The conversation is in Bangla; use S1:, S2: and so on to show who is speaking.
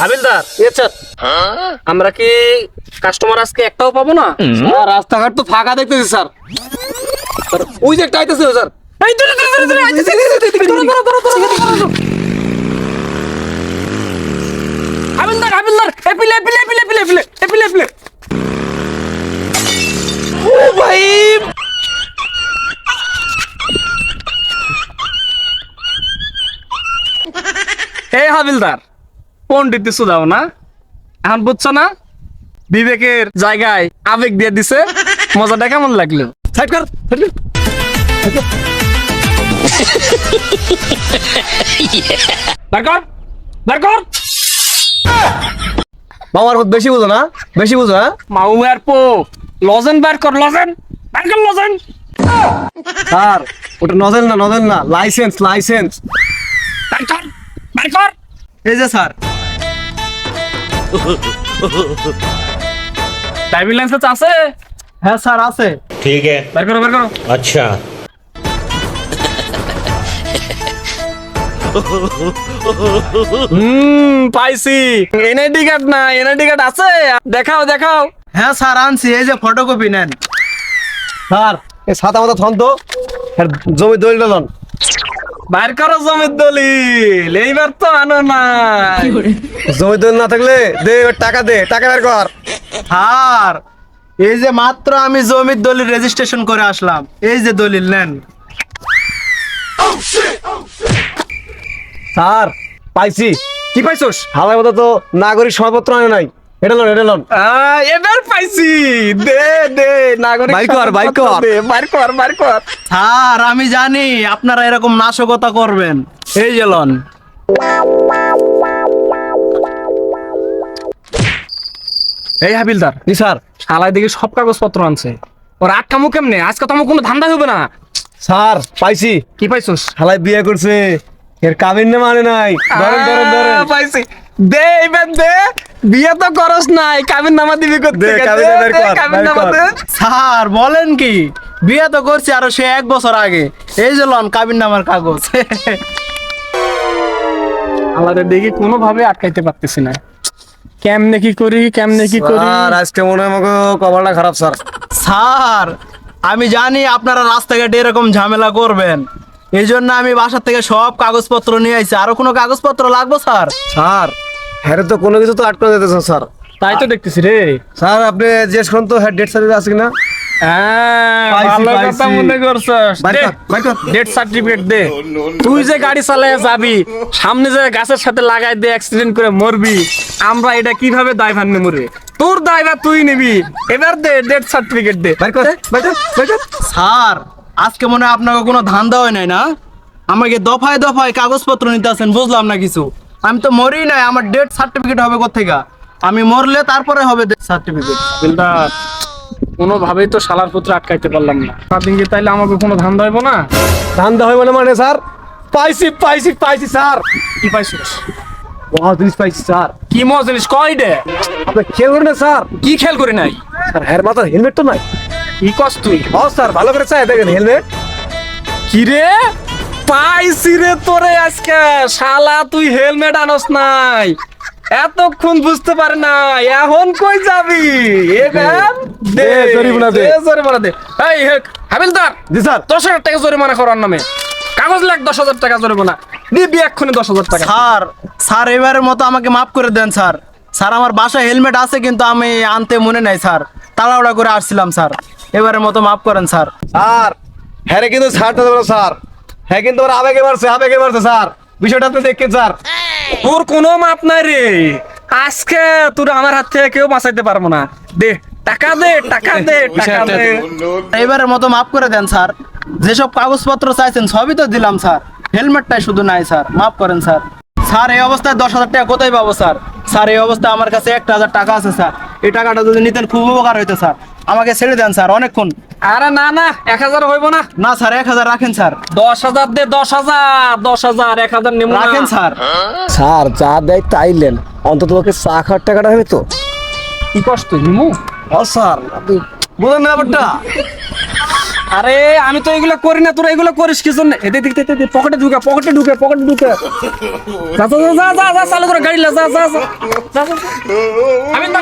S1: হাবিলদার। আমরা কি কাস্টমার আজকে একটাও পাবো না?
S2: স্যার রাস্তাঘাট তো ফাঁকা দেখতেছি স্যার।
S1: ওই যে একটা আইতেছে স্যার। এই ধরে ধরে ধরে ধরে আইতেছে ধরো ধরো ধরো ধরো ধরো হাবিলদার হাবিলদার এপিলে এপিলে এপিলে এপিলে এপিলে এপিলে এপিলে ও ভাই! এই হাবিলদার। পন্ডিত সুদাও না? এখন বুঝছ না? বিবেকের জায়গায় আবেগ দিয়ে দিছে। মজাটা কেমন লাগল? সাইড কর
S2: মামার খুব বেশি বুঝো না বেশি বুঝো হ্যাঁ?
S1: মাউ আর পো লজেন বার কর লজেন। বার কর লজেন।
S2: স্যার ওটা নজেল না নজেল না লাইসেন্স লাইসেন্স।
S1: বার কর বার কর।
S2: এই যে স্যার
S1: ড্রাইভিং লাইসেন্স আছে?
S2: হ্যাঁ স্যার আছে।
S3: ঠিক আছে।
S1: বের করো বের করো।
S3: আচ্ছা।
S1: হুম পাইছি। এনআইডি কার্ড না এনআইডি কার্ড আছে? দেখাও দেখাও।
S2: হ্যাঁ স্যার আনছি এই যে ফটোকপি নেন। স্যার এই সাদা মাথা থন তো হ্যাঁ, জমি দলিল
S1: বার করো জমির দলিল এইবার তো আনো না
S2: জমি দলিল না থাকলে দে এবার টাকা দে টাকা বের কর।
S4: স্যার এই যে মাত্র আমি জমির দলিল রেজিস্ট্রেশন করে আসলাম এই যে দলিল নেন।
S2: স্যার পাইছি।
S1: কি পাইছোস?
S2: হালাই মতো তো নাগরিক সমাজপত্র আনে নাই। এটা লন এটা লন।
S1: এবার পাইছি। দে দে নাগরিক
S2: বাইর কর, বাইর কর।
S1: দে, কর বাইর কর।
S4: স্যার আমি জানি আপনারা এরকম নাশকতা করবেন। এই যে লন।
S1: এই হাবিলদার
S2: জি স্যার।
S1: শালায় দেখি সব কাগজপত্র আনছে। ওর আটকামু কেমনে? আজকে তো আমার কোনো ধান্দা হবে না।
S2: স্যার পাইছি।
S1: কি পাইছোস?
S2: হালাই বিয়ে করছে। এর কাবিন নামা আনে নাই। ধরেন ধরেন ধরেন।
S1: পাইছি। দে এবার দে। বিয়ে তো করস নাই। কাবিন নামা দিবি করতে
S2: কাবিন নামা
S1: দে
S4: স্যার বলেন কি? বিয়ে তো করছি আরও সে এক বছর আগে। এই যে লন কাবিন নামার কাগজ।
S1: আমাদের দেখি কোনো ভাবে আটকাইতে পারতেছি না। কেমনে কি করি কেমনে কি করি?
S2: স্যার আজকে মনে হয় আমাকে কপালটা খারাপ স্যার।
S4: স্যার আমি জানি আপনারা রাস্তাঘাটে এরকম ঝামেলা করবেন। এই জন্য আমি বাসার থেকে সব কাগজপত্র নিয়ে আইছি। আরও কোনো কাগজপত্র লাগবে স্যার?
S2: স্যার হ্যাঁ তো কোনো কিছু তো আটকে যেতেছে স্যার।
S1: তাই তো দেখতেছি রে।
S2: স্যার আপনি জিজ্ঞেস করুন তো হ্যাঁ ডেট সার্টিফিকেট আছে কিনা?
S1: হ্যাঁ। মনে তুই যে গাড়ি চালায় যাবি সামনে যে গাছের সাথে লাগাই দে অ্যাক্সিডেন্ট করে মরবি আমরা এটা কীভাবে দায়ভার নেব রে? তোর দায়ভার তুই নিবি। এবার দে ডেট সার্টিফিকেট দে।
S4: স্যার আজকে মনে হয় আপনাকে কোনো ধান্দা হয় নাই না? আমাকে দফায় দফায় কাগজপত্র নিতে আসেন বুঝলাম না কিছু। আমি তো মরি নাই আমার ডেথ সার্টিফিকেট হবে কোথেকে আমি মরলে তারপরে হবে ডেথ সার্টিফিকেট
S1: বিলদার কোনোভাবেই তো শালার পুত্র আটকাইতে পারলাম না। সারাদিন কি তাইলে আমাকে কোনো ধান্দা হইব না?
S2: ধান্দা হয় মানে মানে স্যার? পাইছি পাইছি পাইছি স্যার।
S1: কি পাইছিস?
S2: বহুত জিনিস পাইছি স্যার।
S1: কি মজা জিনিস? কয় দে?
S2: আপনি খেয়াল করেন না স্যার?
S1: কি খেয়াল করি নাই?
S2: স্যার হ্যার মাথার হেলমেট তো নাই।
S1: কি কস তুই?
S2: ও স্যার ভালো করে চাই দেখেন হেলমেট
S1: কি রে পাইছি রে তোরে আজকে। শালা তুই হেলমেট আনস নাই। এতক্ষণ বুঝতে পারে না এখন কই যাবি? এবার দে
S2: দে, জরিমানা দে।
S1: জরিমানা দে। এই হাবিলদার
S2: জি স্যার।
S1: দশ হাজার টাকা জরিমানা করার নামে। কাগজ লাগ দশ হাজার টাকা জরিমানা। দিবি এক্ষুনি দশ হাজার টাকা।
S4: স্যার স্যার এবারের মতো আমাকে মাফ করে দেন স্যার। স্যার আমার বাসায় হেলমেট আছে কিন্তু আমি আনতে মনে নাই স্যার। তাড়াহুড়া করে আসছিলাম স্যার। এবারের মতো মাফ করেন স্যার।
S2: স্যার হ্যাঁ কিন্তু ছাড়তে দেবো স্যার। হ্যাঁ কিন্তু ওর আবেগে মারছে আবেগে মারছে স্যার। বিষয়টা আপনি দেখেন স্যার।
S1: তোর কোনো মাপ নাই রে। আজকে তোর আমার হাত থেকে কেউ বাঁচাইতে পারব না। দে টাকা দে টাকা দে টাকা দে।
S4: এবারের মতো মাফ করে দেন স্যার। যেসব কাগজপত্র চাইছেন সবই তো দিলাম স্যার। হেলমেটটাই শুধু নাই স্যার। মাফ করেন স্যার। স্যার এই অবস্থায় দশ হাজার টাকা কোথায় পাবো স্যার? স্যার এই অবস্থায় আমার কাছে একটা হাজার টাকা আছে স্যার। এই টাকাটা যদি নিতেন খুব উপকার হইতো স্যার। আমাকে ছেড়ে দেন স্যার অনেকক্ষণ।
S1: আরে না না এক হাজার হইব না।
S4: না স্যার এক হাজার রাখেন স্যার।
S1: দশ হাজার দে দশ হাজার দশ হাজার এক হাজার নেব
S4: রাখেন স্যার।
S2: স্যার যা দেয় তাইলেন অন্তত ওকে চা খাওয়ার টাকাটা হবে তো।
S1: কি কষ্ট নিমু?
S2: ও স্যার আপনি বুঝেন না ব্যাপারটা।
S1: আরে আমি তো এগুলো করি না তোরা এগুলো করিস কি জন্য? এদিক দিক দিক পকেটে ঢুকে পকেটে ঢুকে পকেটে ঢুকে। যা যা যা, যা যা চালু করে গাড়ি লা যা যা যা যা, যা, যা। আমি না